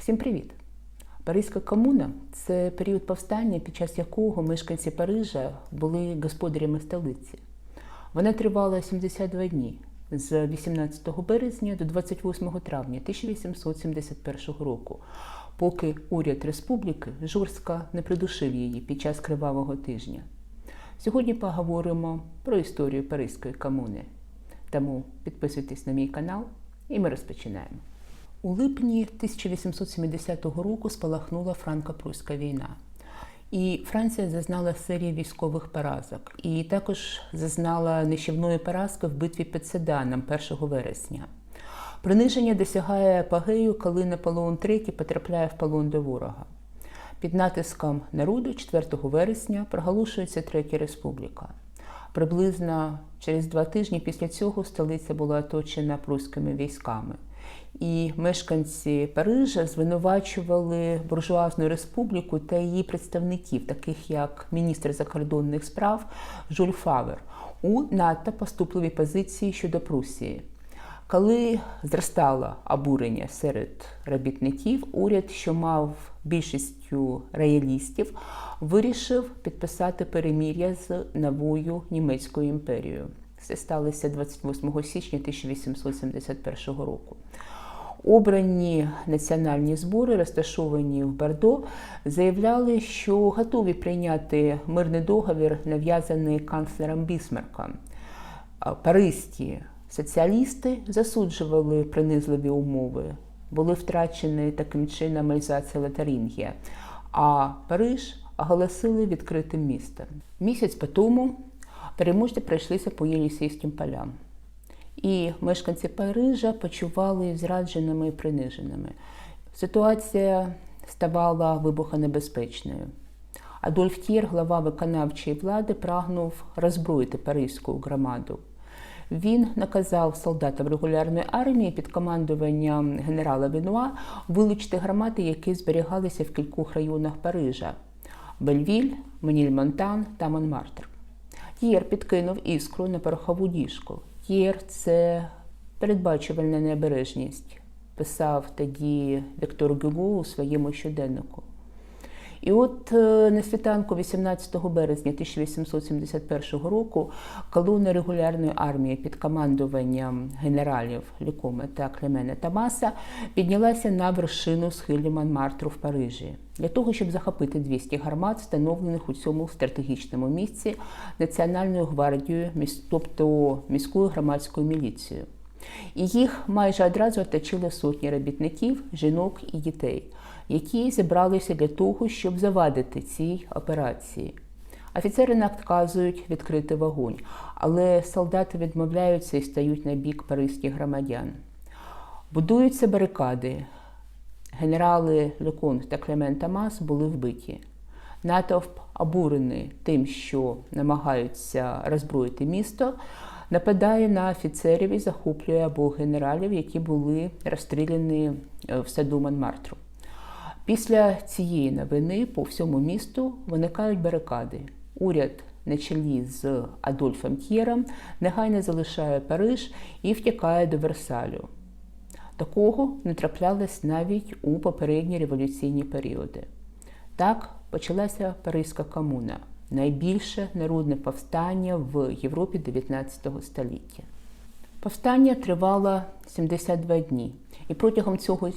Всім привіт! Паризька комуна це період повстання, під час якого мешканці Парижа були господарями столиці. Вона тривала 72 дні з 18 березня до 28 травня 1871 року, поки уряд республіки жорстко не придушив її під час кривавого тижня. Сьогодні поговоримо про історію Паризької комуни. Тому підписуйтесь на мій канал і ми розпочинаємо. У липні 1870 року спалахнула франко-прусська війна. І Франція зазнала серії військових поразок, і також зазнала нищівної поразки в битві під Седаном 1 вересня. Приниження досягає апогею, коли Наполеон III потрапляє в полон до ворога. Під натиском народу 4 вересня проголошується Третя Республіка. Приблизно через два тижні після цього столиця була оточена прусськими військами. І мешканці Парижа звинувачували буржуазну республіку та її представників, таких як міністр закордонних справ Жюль Фавер, у надто поступливій позиції щодо Прусії. Коли зростало обурення серед робітників, уряд, що мав більшістю роялістів, вирішив підписати перемір'я з новою німецькою імперією. Це сталося 28 січня 1871 року. Обрані національні збори, розташовані в Бордо, заявляли, що готові прийняти мирний договір, нав'язаний канцлером Бісмарком. Паризькі соціалісти засуджували принизливі умови, були втрачені таким чином Альзація Лотарингія, а Париж оголосили відкритим містом. Місяць по тому переможці пройшлися по Єлісейським полям. І мешканці Парижа почували зрадженими і приниженими. Ситуація ставала вибухонебезпечною. Адольф Тєр, глава виконавчої влади, прагнув роззброїти паризьку громаду. Він наказав солдатам регулярної армії під командуванням генерала Бенуа вилучити громади, які зберігалися в кількох районах Парижа: Бельвіль, Меніль-Монтан та Монмартр. Тєр підкинув іскру на порохову діжку. Тєр це передбачувальна необережність, писав тоді Віктор Гюго у своєму щоденнику. І от на світанку 18 березня 1871 року колона регулярної армії під командуванням генералів Лікоме та Клемена Тамаса піднялася на вершину схилі Монмартру в Парижі для того, щоб захопити 200 гармат, встановлених у цьому стратегічному місці Національною гвардією, тобто міською громадською міліцією. І їх майже одразу оточили сотні робітників, жінок і дітей, які зібралися для того, щоб завадити цій операції. Офіцери наказують відкрити вогонь, але солдати відмовляються і стають на бік паризьких громадян. Будуються барикади. Генерали Лекон та Клемен Тамас були вбиті. Натовп обурений тим, що намагаються роззброїти місто, нападає на офіцерів і захоплює обох генералів, які були розстріляні в саду Монмартру. Після цієї новини по всьому місту виникають барикади. Уряд на чолі з Адольфом Т'єром негайно залишає Париж і втікає до Версалю. Такого не траплялось навіть у попередні революційні періоди. Так почалася Паризька комуна найбільше народне повстання в Європі 19 століття. Повстання тривало 72 дні, і протягом цього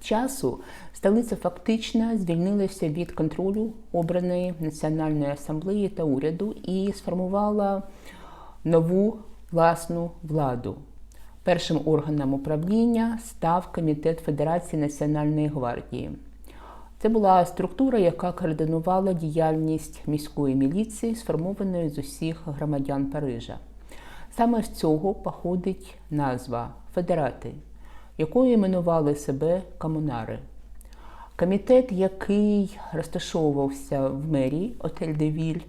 часу столиця фактично звільнилася від контролю обраної національної асамблеї та уряду і сформувала нову власну владу. Першим органом управління став Комітет Федерації Національної гвардії. Це була структура, яка координувала діяльність міської міліції, сформованої з усіх громадян Парижа. Саме з цього походить назва Федерати, якою іменували себе комунари. Комітет, який розташовувався в мерії Отель де Віль,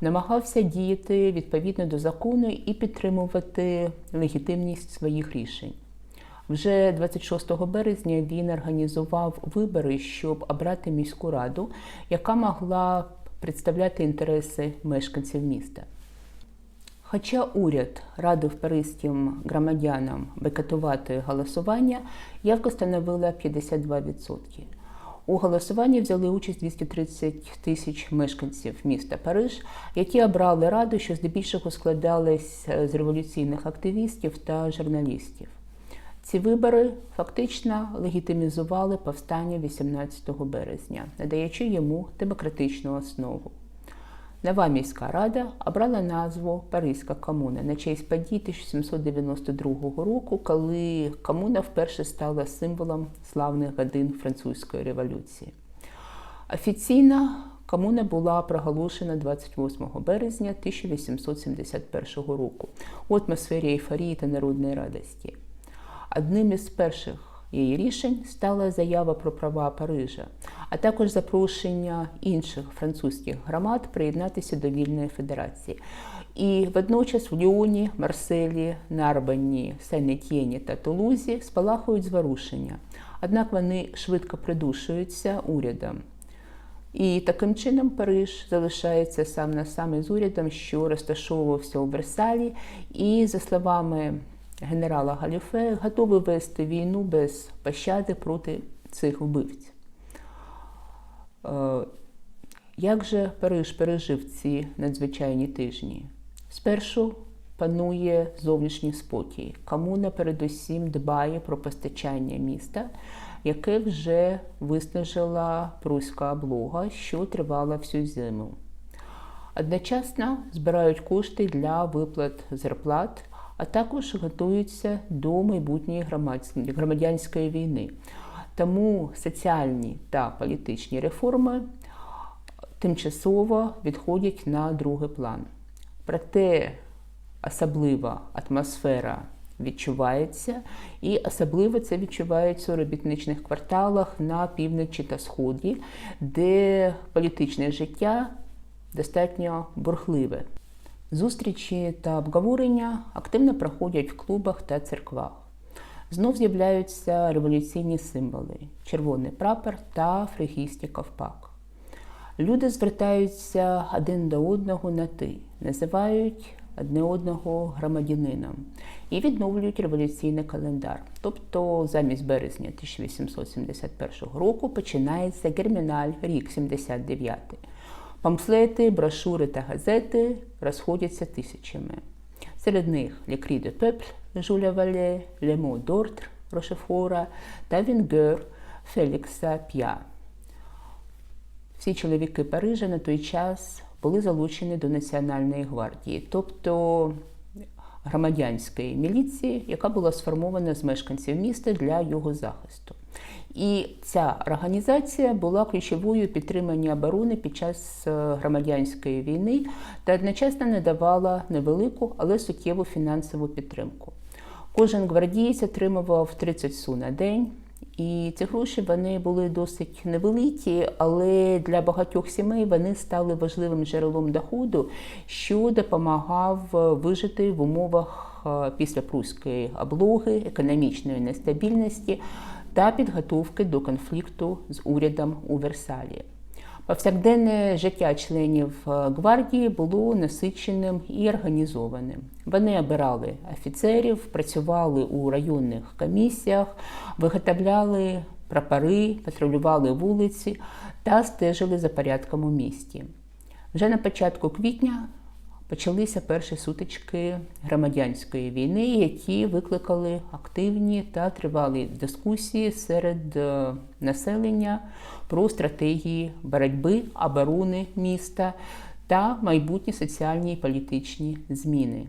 намагався діяти відповідно до закону і підтримувати легітимність своїх рішень. Вже 26 березня він організував вибори, щоб обрати міську раду, яка могла представляти інтереси мешканців міста. Хоча уряд радив паризьким громадянам бойкотувати голосування, явка становила 52%. У голосуванні взяли участь 230 тисяч мешканців міста Париж, які обрали раду, що здебільшого складалась з революційних активістів та журналістів. Ці вибори фактично легітимізували повстання 18 березня, надаючи йому демократичну основу. Нова міська рада обрала назву Паризька комуна на честь подій 1792 року, коли комуна вперше стала символом славних годин французької революції. Офіційно комуна була проголошена 28 березня 1871 року у атмосфері ейфорії та народної радості. Одним із перших її рішень стала заява про права Парижа, а також запрошення інших французьких громад приєднатися до вільної федерації. І водночас в Ліоні, Марселі, Нарбані, Сен-Етьєні та Тулузі спалахують зворушення. Однак вони швидко придушуються урядом. І таким чином Париж залишається сам на сам із урядом, що розташовувався у Версалі, і за словами генерала Галіфе готовий вести війну без пощади проти цих вбивців. Е, як же Париж пережив ці надзвичайні тижні? Спершу панує зовнішній спокій. Комуна передусім дбає про постачання міста, яке вже виснажила пруська облога, що тривала всю зиму. Одночасно збирають кошти для виплат зарплат а також готуються до майбутньої громадянської війни. Тому соціальні та політичні реформи тимчасово відходять на другий план. Проте особлива атмосфера відчувається, і особливо це відчувається у робітничних кварталах на півночі та сході, де політичне життя достатньо бурхливе. Зустрічі та обговорення активно проходять в клубах та церквах. Знов з'являються революційні символи червоний прапор та фригійський ковпак. Люди звертаються один до одного на ти, називають одне одного громадянином і відновлюють революційний календар. Тобто замість березня 1871 року починається герміналь рік 79 Памфлети, брошури та газети розходяться тисячами. Серед них Лікрі де Пепль Жуля Вале, Лемо Дортр Рошефора та Вінгер Фелікса П'я. Всі чоловіки Парижа на той час були залучені до Національної гвардії, тобто громадянської міліції, яка була сформована з мешканців міста для його захисту. І ця організація була ключовою підтримання оборони під час е, громадянської війни та одночасно надавала невелику, але суттєву фінансову підтримку. Кожен гвардієць отримував 30 су на день. І ці гроші вони були досить невеликі, але для багатьох сімей вони стали важливим джерелом доходу, що допомагав вижити в умовах е, після пруської облоги, економічної нестабільності та підготовки до конфлікту з урядом у Версалі. Повсякденне життя членів е, гвардії було насиченим і організованим. Вони обирали офіцерів, працювали у районних комісіях, виготовляли прапори, патрулювали вулиці та стежили за порядком у місті. Вже на початку квітня почалися перші сутички громадянської війни, які викликали активні та тривалі дискусії серед е, населення про стратегії боротьби, оборони міста та майбутні соціальні і політичні зміни.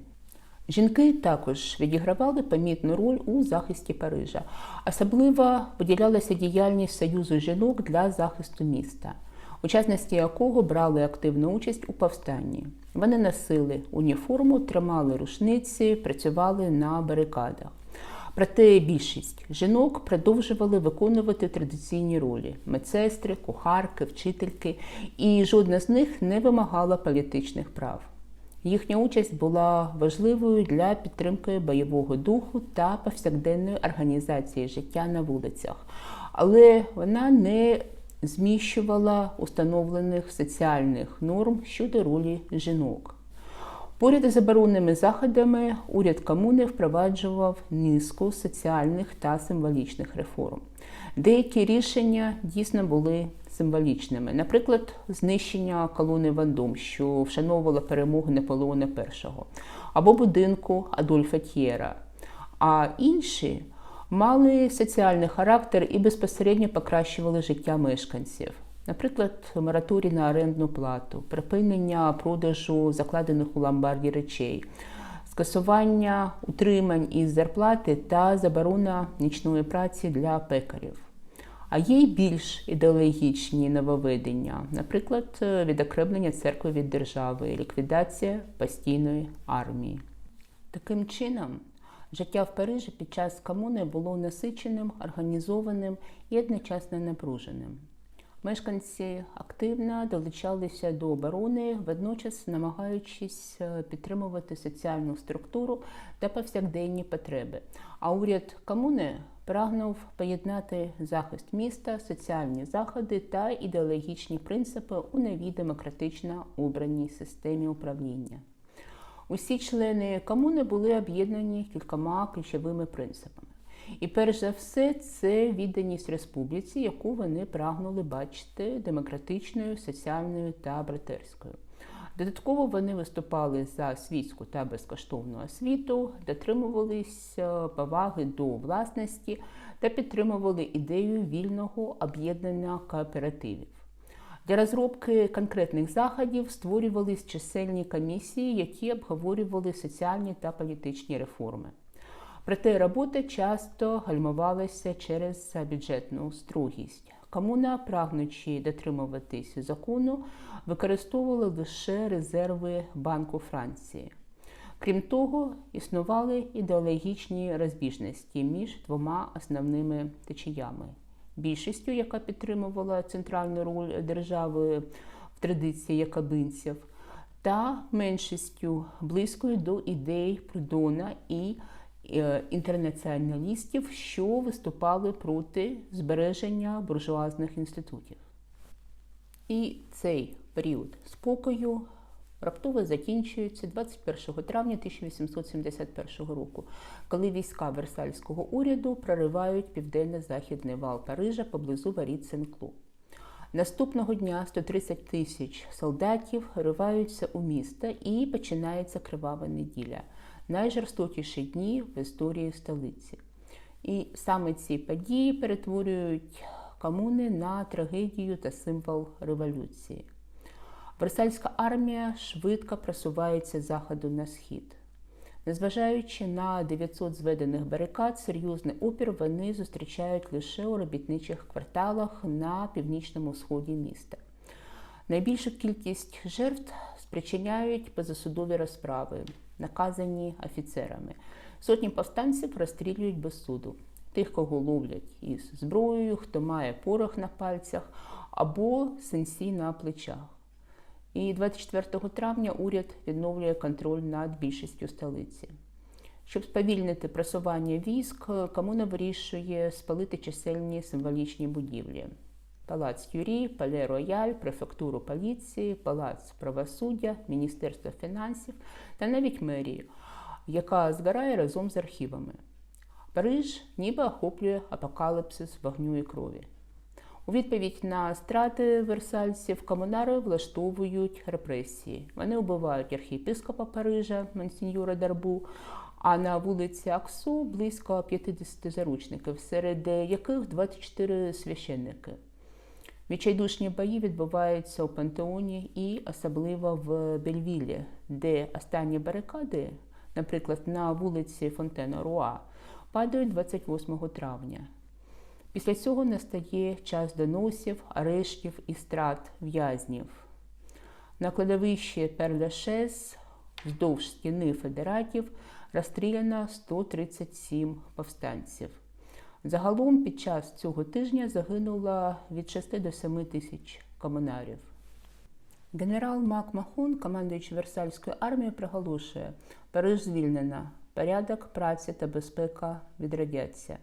Жінки також відігравали помітну роль у захисті Парижа. Особливо поділялася діяльність Союзу жінок для захисту міста учасниці якого брали активну участь у повстанні. Вони носили уніформу, тримали рушниці, працювали на барикадах. Проте більшість жінок продовжували виконувати традиційні ролі медсестри, кухарки, вчительки, і жодна з них не вимагала політичних прав. Їхня участь була важливою для підтримки бойового духу та повсякденної організації життя на вулицях, але вона не зміщувала установлених соціальних норм щодо ролі жінок. Поряд із заборонними заходами уряд комуни впроваджував низку соціальних та символічних реформ. Деякі рішення дійсно були символічними, наприклад, знищення колони Вандом, що вшановувала перемогу Наполеона І, або будинку Адольфа Т'єра. А інші мали соціальний характер і безпосередньо покращували життя мешканців. Наприклад, мораторій на орендну плату, припинення продажу закладених у ломбарді речей, скасування утримань із зарплати та заборона нічної праці для пекарів. А є й більш ідеологічні нововведення, наприклад, відокремлення церкви від держави, ліквідація постійної армії. Таким чином, життя в Парижі під час комуни було насиченим, організованим і одночасно напруженим. Мешканці активно долучалися до оборони, водночас намагаючись е, підтримувати соціальну структуру та повсякденні потреби. А уряд комуни прагнув поєднати захист міста, соціальні заходи та ідеологічні принципи у новій демократично обраній системі управління. Усі члени комуни були об'єднані кількома ключовими принципами. І перш за все, це відданість республіці, яку вони прагнули бачити демократичною, соціальною та братерською. Додатково вони виступали за світську та безкоштовну освіту, дотримувалися поваги до власності та підтримували ідею вільного об'єднання кооперативів. Для розробки конкретних заходів створювались чисельні комісії, які обговорювали соціальні та політичні реформи. Проте робота часто гальмувалася через бюджетну строгість. Комуна, прагнучи дотримуватись закону, використовувала лише резерви Банку Франції. Крім того, існували ідеологічні розбіжності між двома основними течіями: більшістю, яка підтримувала центральну роль держави в традиції якобинців, та меншістю близькою до ідей Прудона і Е, інтернаціоналістів, що виступали проти збереження буржуазних інститутів. І цей період спокою раптово закінчується 21 травня 1871 року, коли війська Версальського уряду проривають південно-західний вал Парижа поблизу воріт Сен-Клу. Наступного дня 130 тисяч солдатів риваються у місто і починається кривава неділя найжорстокіші дні в історії столиці. І саме ці події перетворюють комуни на трагедію та символ революції. Версальська армія швидко просувається з заходу на схід. Незважаючи на 900 зведених барикад, серйозний опір вони зустрічають лише у робітничих кварталах на північному сході міста. Найбільшу кількість жертв спричиняють позасудові розправи наказані офіцерами. Сотні повстанців розстрілюють без суду. Тих, кого ловлять із зброєю, хто має порох на пальцях або сенсі на плечах. І 24 травня уряд відновлює контроль над більшістю столиці. Щоб сповільнити просування військ, комуна вирішує спалити чисельні символічні будівлі палац Юрі, Пале Рояль, префектуру поліції, палац правосуддя, Міністерство фінансів та навіть мерію, яка згорає разом з архівами. Париж ніби охоплює апокаліпсис вогню і крові. У відповідь на страти версальців комунари влаштовують репресії. Вони вбивають архієпископа Парижа, Монсіньора Дарбу, а на вулиці Аксу близько 50 заручників, серед яких 24 священники. Відчайдушні бої відбуваються у Пантеоні і особливо в Бельвілі, де останні барикади, наприклад, на вулиці Фонтена Руа, падають 28 травня. Після цього настає час доносів, арештів і страт в'язнів. На кладовищі Перляшес вздовж стіни федератів розстріляно 137 повстанців. Загалом під час цього тижня загинуло від 6 до 7 тисяч комунарів. Генерал Мак Махун, командуючий Версальською армією, приголошує, Париж звільнена, порядок, праця та безпека відродяться.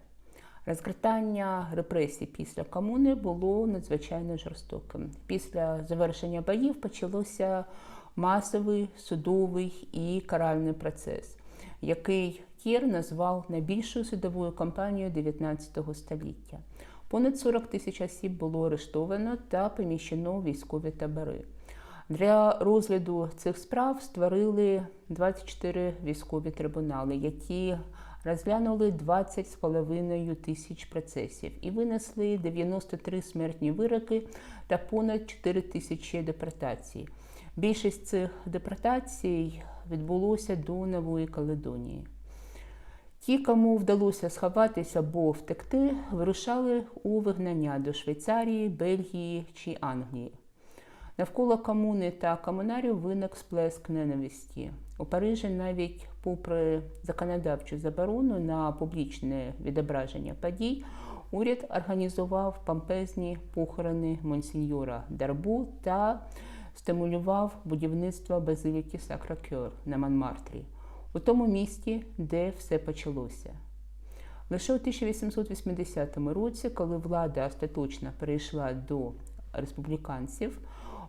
Розгортання репресій після комуни було надзвичайно жорстоким. Після завершення боїв почалося масовий судовий і каральний процес, який Кір назвав найбільшою судовою кампанією 19 століття. Понад 40 тисяч осіб було арештовано та поміщено у військові табори. Для розгляду цих справ створили 24 військові трибунали, які розглянули 20,5 тисяч процесів і винесли 93 смертні вироки та понад 4 тисячі депортацій. Більшість цих депортацій відбулося до Нової Каледонії. Ті, кому вдалося сховатися або втекти, вирушали у вигнання до Швейцарії, Бельгії чи Англії. Навколо комуни та комунарів виник сплеск ненависті. У Парижі навіть попри законодавчу заборону на публічне відображення подій, уряд організував помпезні похорони монсеньора Дарбу та стимулював будівництво базиліки Сакракьор на Монмартрі, у тому місті, де все почалося. Лише у 1880 році, коли влада остаточно перейшла до республіканців,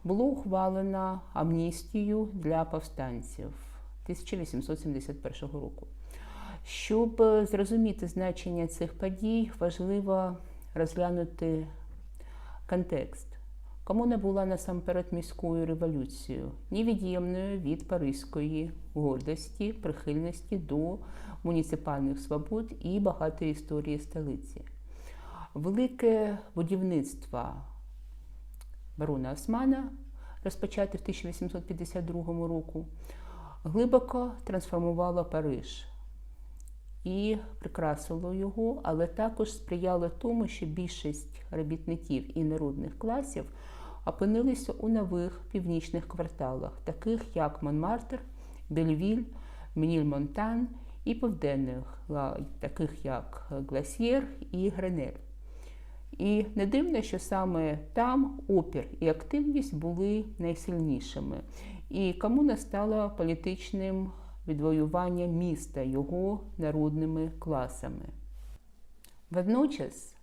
було ухвалено амністію для повстанців 1871 року. Щоб зрозуміти значення цих подій, важливо розглянути контекст. Комуна була насамперед міською революцією, невід'ємною від паризької гордості, прихильності до муніципальних свобод і багатої історії столиці. Велике будівництво барона Османа, розпочате в 1852 року, глибоко трансформувало Париж і прикрасило його, але також сприяло тому, що більшість робітників і народних класів опинилися у нових північних кварталах, таких як Монмартр, Бельвіль, Меніль-Монтан і південних, таких як Гласьєр і Гренель. І не дивно, що саме там опір і активність були найсильнішими. І комуна стала політичним відвоюванням міста його народними класами. Водночас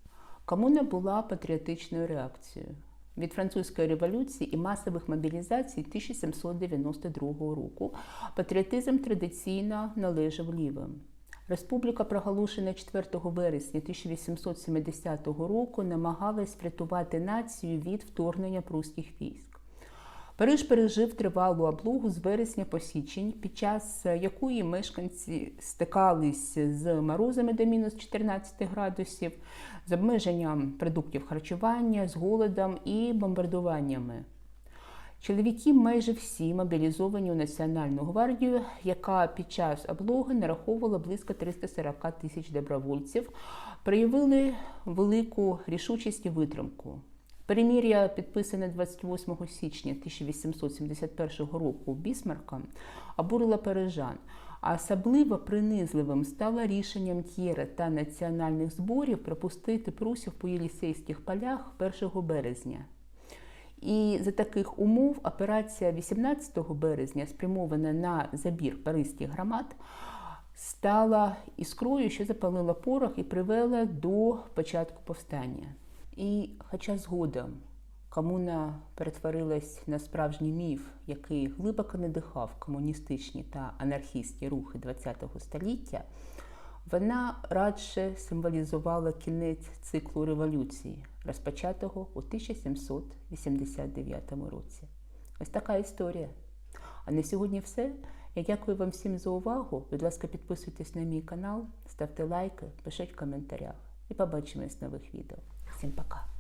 комуна була патріотичною реакцією від французької революції і масових мобілізацій 1792 року. Патріотизм традиційно належав лівим. Республіка, проголошена 4 вересня 1870 року, намагалась врятувати націю від вторгнення прусських військ. Париж пережив тривалу облогу з вересня по січень, під час якої мешканці стикались з морозами до мінус 14 градусів, з обмеженням продуктів харчування, з голодом і бомбардуваннями. Чоловіки майже всі мобілізовані у Національну гвардію, яка під час облоги нараховувала близько 340 тисяч добровольців, проявили велику рішучість і витримку. Перемір'я, підписане 28 січня 1871 року Бісмарка, обурила парижан, а особливо принизливим стало рішенням Т'єра та національних зборів пропустити прусів по Єлісейських полях 1 березня. І за таких умов операція 18 березня, спрямована на забір паризьких громад, стала іскрою, що запалила порох і привела до початку повстання. І, хоча згодом комуна перетворилась на справжній міф, який глибоко надихав комуністичні та анархістські рухи ХХ століття, вона радше символізувала кінець циклу революції, розпочатого у 1789 році. Ось така історія. А на сьогодні все. Я дякую вам всім за увагу. Будь ласка, підписуйтесь на мій канал, ставте лайки, пишіть в коментарях і побачимось в нових відео. Всім пока!